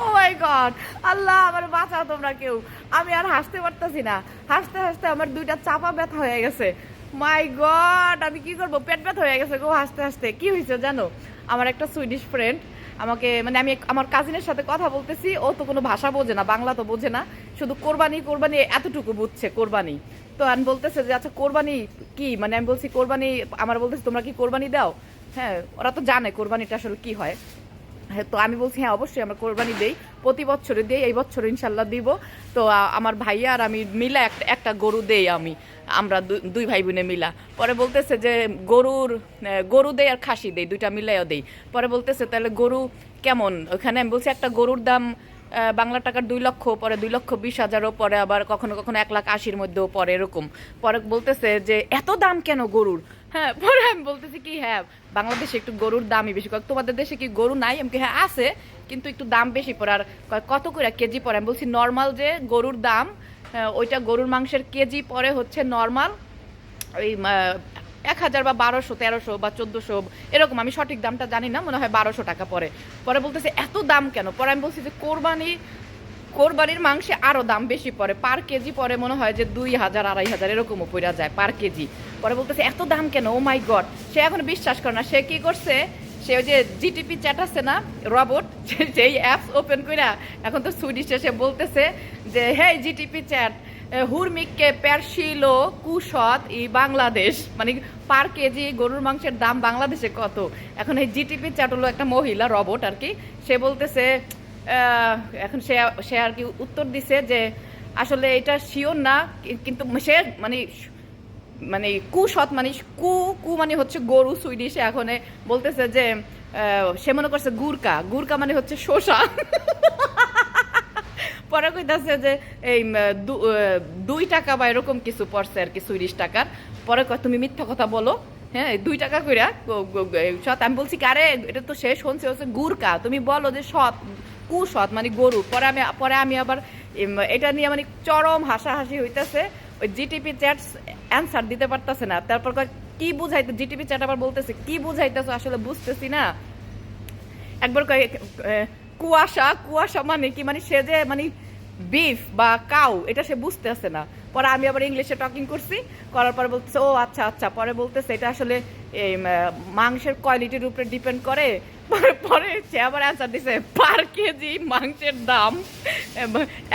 ও মাই god আল্লাহ, আমার বাঁচাও তোমরা কেউ। আমি আর হাসতে পারতাছি না। হাসতে হাসতে আমার দুইটা চাপা ব্যথা হয়ে গেছে। মাই গড আমি কি করব? পেট ব্যথা হয়ে গেছে গো হাসতে হাসতে। কি হয়েছে জানো? আমার একটা সুইডিশ ফ্রেন্ড আমাকে মানে আমি আমার কাজিনের সাথে কথা বলতেছি। ও তো কোনো ভাষা বোঝে না, বাংলা তো বোঝে না। শুধু কোরবানি কোরবানি এতটুকু বুঝছে, কোরবানি। তো আমি বলতেছে যে আচ্ছা কোরবানি কি? মানে আমি বলছি কোরবানি আমার বলতেছে তোমরা কি কোরবানি দাও? হ্যাঁ ওরা তো জানে কোরবানিটা আসলে কি হয়। হ্যাঁ, তো আমি বলছি হ্যাঁ অবশ্যই আমরা কোরবানি দেই প্রতি বছরে দেই এই বছর ইনশাল্লাহ দিব। তো আমার ভাইয়া আর আমি মিলা একটা একটা গরু দেই আমি আমরা দুই ভাই বোনে মিলা। পরে বলতেছে যে গরুর গরু দেই আর খাসি দেই দুইটা মিলাইও দেই। পরে বলতেছে তাহলে গরু কেমন? ওখানে আমি বলছি একটা গরুর দাম বাংলা টাকার দুই লক্ষ পরে দুই লক্ষ বিশ হাজারও পরে আবার কখনো কখনো এক লাখ আশির মধ্যেও পরে এরকম। পরে বলতেছে যে এত দাম কেন গরুর? হ্যাঁ পরে আমি বলতেছি কি হ্যাঁ বাংলাদেশে একটু গরুর দামই বেশি। কয়, তোমাদের দেশে কি গরু নাই? আমি হ্যাঁ আছে কিন্তু একটু দাম বেশি পড়ে আর কত করে কেজি পড়ে আমি বলছি নর্মাল যে গরুর দাম আহ, ওইটা গরুর মাংসের কেজি পরে হচ্ছে নর্মাল ওই এক হাজার বা বারোশো, তেরোশো বা চোদ্দোশো, এরকম আমি সঠিক দামটা জানি না, মনে হয় বারোশো টাকা পরে পরে বলতেছে, এত দাম কেন? পরে আমি বলছি যে, কোরবানি, কোরবানির মাংসে আরও দাম বেশি পড়ে। পার কেজি পরে মনে হয় যে দুই হাজার, আড়াই হাজার, এরকমও পড়া যায় পার কেজি। পরে বলতেছে, এত দাম কেন? ও মাই গড সে এখন বিশ্বাস করে না। সে কি করছে? সে ওই যে জিটিপি চ্যাট আছে না রবট সেই অ্যাপস ওপেন কইরা এখন তো সুইডিশে সে বলতেছে যে হে জিটিপি চ্যাট হুরমিককে পেরশিলো কুশত ই বাংলাদেশ। মানে পার কেজি গরুর মাংসের দাম বাংলাদেশে কত? এখন এই জিটিপি চ্যাট হলো একটা মহিলা, রবট আর কি, সে বলতেছে এখন সে সে আর কি উত্তর দিছে যে আসলে এটা শিওর না কিন্তু সে মানে মানে কুসৎ মানে কু কু মানে হচ্ছে গরু সুইডিশে এখন বলতেছে যে সে মনে করছে গুরকা। গুরকা মানে হচ্ছে শোষা পরে কইতাছে যে এই দুই টাকা বা এরকম কিছু পড়ছে আর কি সুইডিশ টাকার। পরে তুমি মিথ্যা কথা বলো। হ্যাঁ দুই টাকা কইরা সৎ। আমি বলছি কারে এটা তো শেষ শুনছে হচ্ছে গুরকা। তুমি বলো যে সৎ, কুসৎ মানে গরু। পরে আমি পরে আমি আবার এটা নিয়ে মানে চরম হাসাহাসি হইতেছে। ওই জিটিপি চ্যাট অ্যান্সার দিতে পারতেছে না। তারপর কি বুঝাইতে জিটিপি চ্যাট আবার বলতেছে, কি বুঝাইতেছো? আসলে বুঝতেছি না। একবার কুয়াশা কুয়াশা মানে কি? মানে সে যে মানে বিফ বা কাউ, এটা সে বুঝতে আসে না। পরে আমি আবার ইংলিশে টকিং করছি, করার পরে বলতেছে, ও আচ্ছা আচ্ছা। পরে বলতেছে, এটা আসলে, এই মাংসের কোয়ালিটির উপরে ডিপেন্ড করে। পরে সে আবার অ্যান্সার দিছে, পার কেজি মাংসের দাম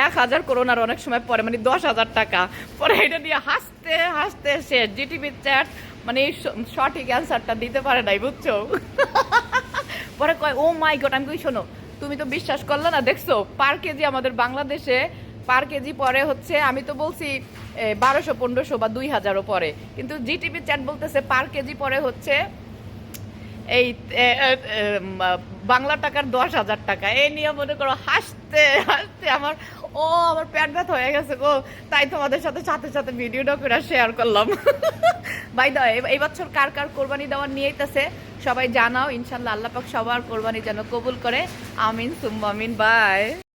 এক হাজার করোনার অনেক সময় পরে মানে দশ হাজার টাকা। পরে এটা নিয়ে হাসতে হাসতে সে জিটিভি চ্যাট মানে সঠিক অ্যান্সারটা দিতে পারে নাই, বুঝছ? পরে কয়, ও মাই গড, আমি কই শোনো? তুমি তো বিশ্বাস করলে না, দেখছ? পার কেজি আমাদের বাংলাদেশে, পার কেজি পরে হচ্ছে, আমি তো বলছি বারোশো, পনেরোশো বা দুই হাজারও পরে। কিন্তু জিটিভি চ্যাট বলতেছে, পার কেজি পরে হচ্ছে, এই বাংলা টাকার দশ হাজার টাকা। এই নিয়ে মনে করো হাসতে হাসতে আমার, ও, আমার পেট ব্যথা হয়ে গেছে গো। তাই তোমাদের সাথে সাথে সাথে ভিডিওটা করে শেয়ার করলাম। বাই দা এই বছর কার কার কোরবানি দেওয়ার নিয়েইতেছে সবাই জানাও ইনশাল্লাহ আল্লাহ পাক সবার কোরবানি যেন কবুল করে। আমিন সুম্মামিন বাই।